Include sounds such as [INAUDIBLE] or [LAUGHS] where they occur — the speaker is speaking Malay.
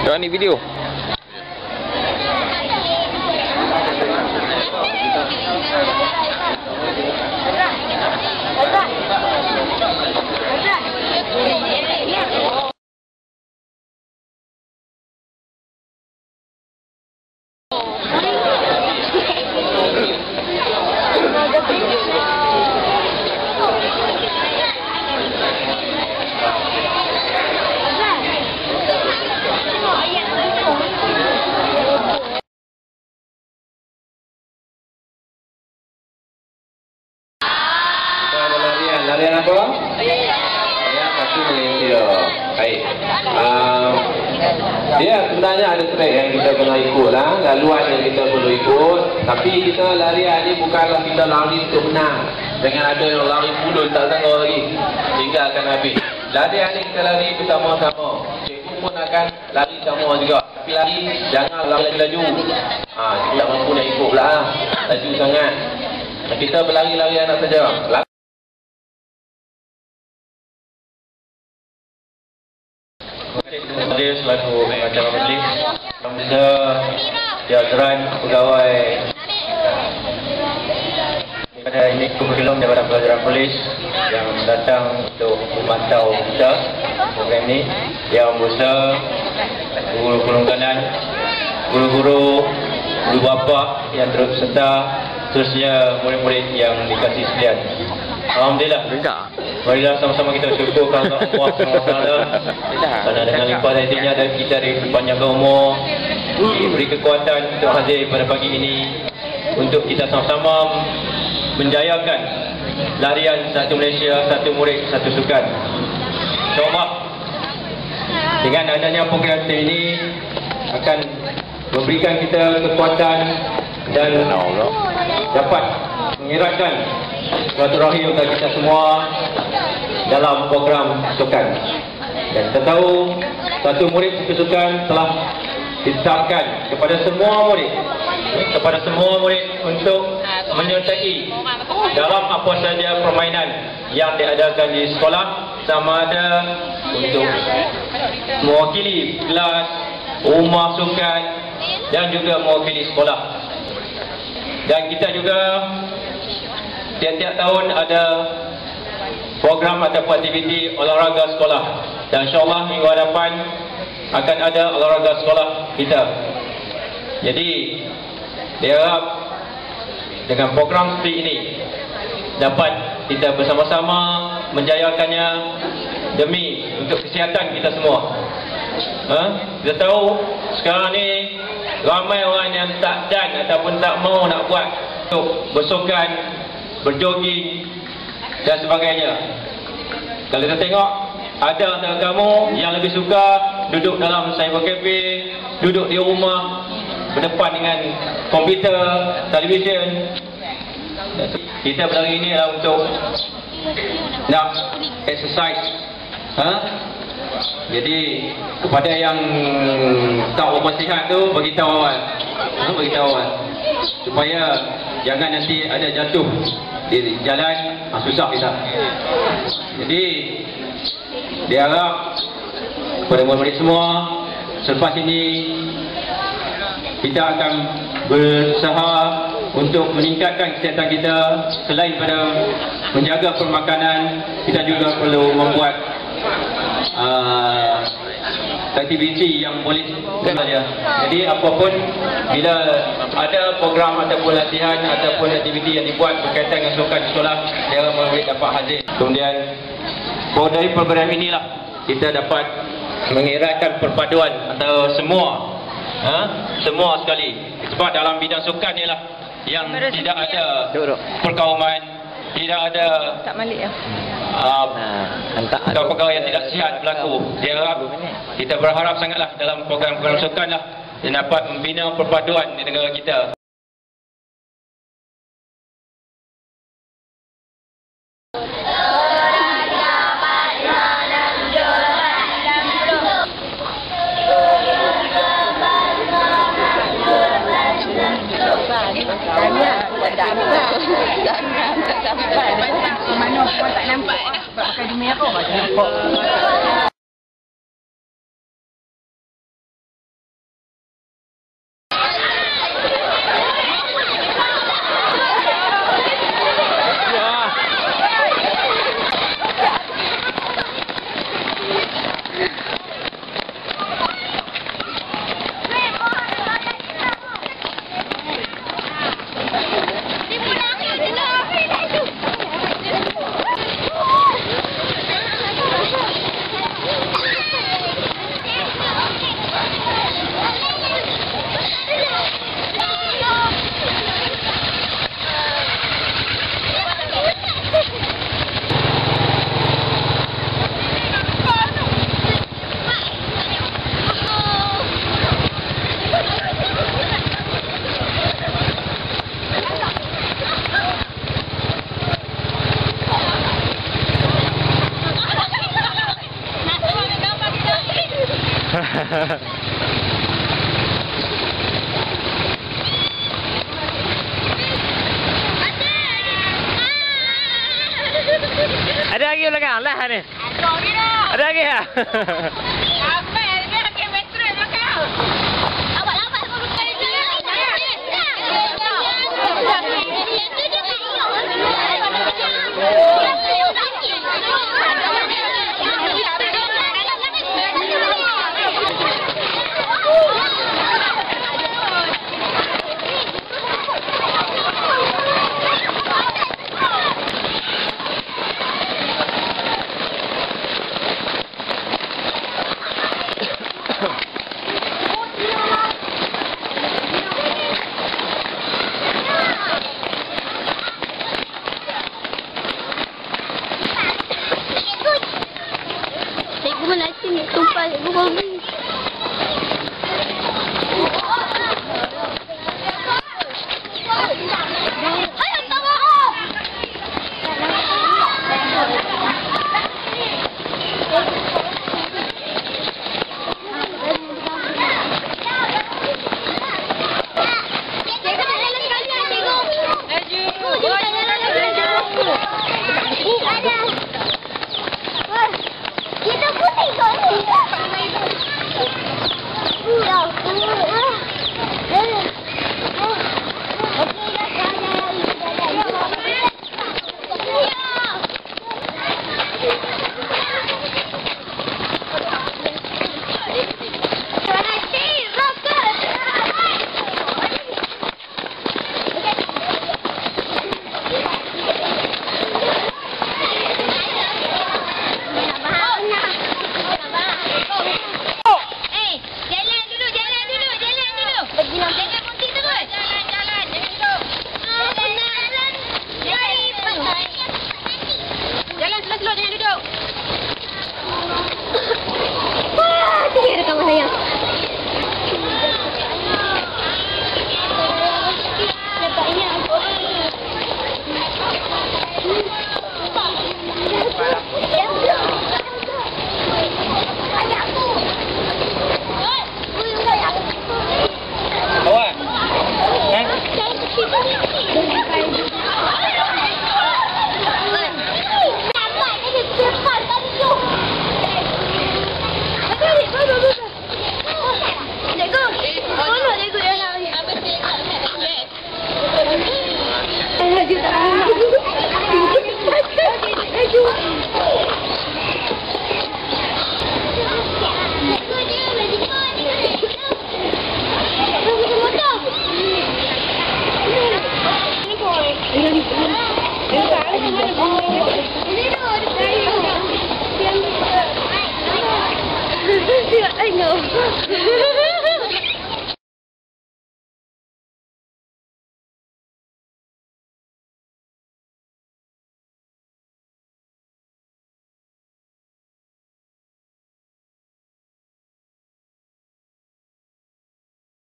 Dah ni video. Larian. Larian apa? Larian kaki Malaysia. Baik. Um, dia sebenarnya ada track yang kita kena ikut lah. Laluan yang kita perlu ikut. Tapi kita larian ni bukanlah kita lari untuk menang. Jangan ada yang lari pulun tak sanggup lagi. Tinggalkan habis. Larian ni kita lari bersama-sama. Cikgu pun akan lari sama juga. Tapi lari jangan lari laju. Ha, tak mampu nak ikut pula lah. Laju sangat. Kita berlari-lari anak saja. Saya selaku pengacara majlis Bisa Jajaran pegawai. Pada ini kurikulum daripada pelajaran polis Yang datang untuk memantau kita Program ini Yang berusaha Guru perungkanan Guru-guru Guru bapa yang turut serta Terusnya murid-murid yang dikasih sekalian Alhamdulillah. Enggak. Marilah sama-sama kita syukur kepada Allah SWT. Kerana dengan limpah darinya dan kita dipanjangkan umur. Diberi kekuatan untuk hadir pada pagi ini Untuk kita sama-sama menjayakan Larian satu Malaysia, satu murid, satu sukan. InsyaAllah Dengan adanya program ini Akan memberikan kita kekuatan Dan dapat mengeratkan silaturahim untuk kita semua dalam program sukan. Dan kita tahu satu murid sukan telah ditetapkan kepada semua murid kepada semua murid untuk menyertai dalam apa saja permainan yang diadakan di sekolah sama ada untuk mewakili kelas, rumah sukan dan juga mewakili sekolah. Dan kita juga tiap-tiap tahun ada program ataupun aktiviti olahraga sekolah. Dan insyaAllah minggu hadapan akan ada olahraga sekolah kita. Jadi diharap dengan program seperti ini dapat kita bersama-sama menjayakannya demi untuk kesihatan kita semua. Ha? kita tahu sekarang ni ramai orang yang tak dan ataupun tak mau nak buat untuk bersukan berjoging dan sebagainya. Kalau kita tengok ada antara kamu yang lebih suka duduk dalam cyber cafe, duduk di rumah berdepan dengan komputer, televisyen. Kita berlari ini adalah untuk nak exercise. Ha? Jadi kepada yang tak berapa sihat tu beritahu awal. Ha, beritahu awal. Supaya jangan nanti ada jatuh di jalan ha, susah kita. Jadi diharap kepada murid-murid semua selepas ini kita akan berusaha untuk meningkatkan kesihatan kita selain pada menjaga permakanan kita juga perlu membuat uh, aktiviti yang boleh saja. Jadi apapun bila ada program ataupun latihan ataupun aktiviti yang dibuat berkaitan dengan sukan sekolah, dia boleh dapat hadir. Kemudian dari program inilah kita dapat mengeratkan perpaduan antara semua ha? semua sekali sebab dalam bidang sukan ni lah yang tidak ada perkauman tidak ada Tak balik ya. Uh, Hantar perkara-perkara yang tidak sihat berlaku. Dia harap, kita berharap sangatlah dalam program-program sukan lah. Dia dapat membina perpaduan di negara kita orang tak nampak sebab pakai di [LAUGHS] Ada lagi belakang lah ni. Ada lagi ya. Cikgu menasi ni tumpah cikgu babi. I know. [LAUGHS]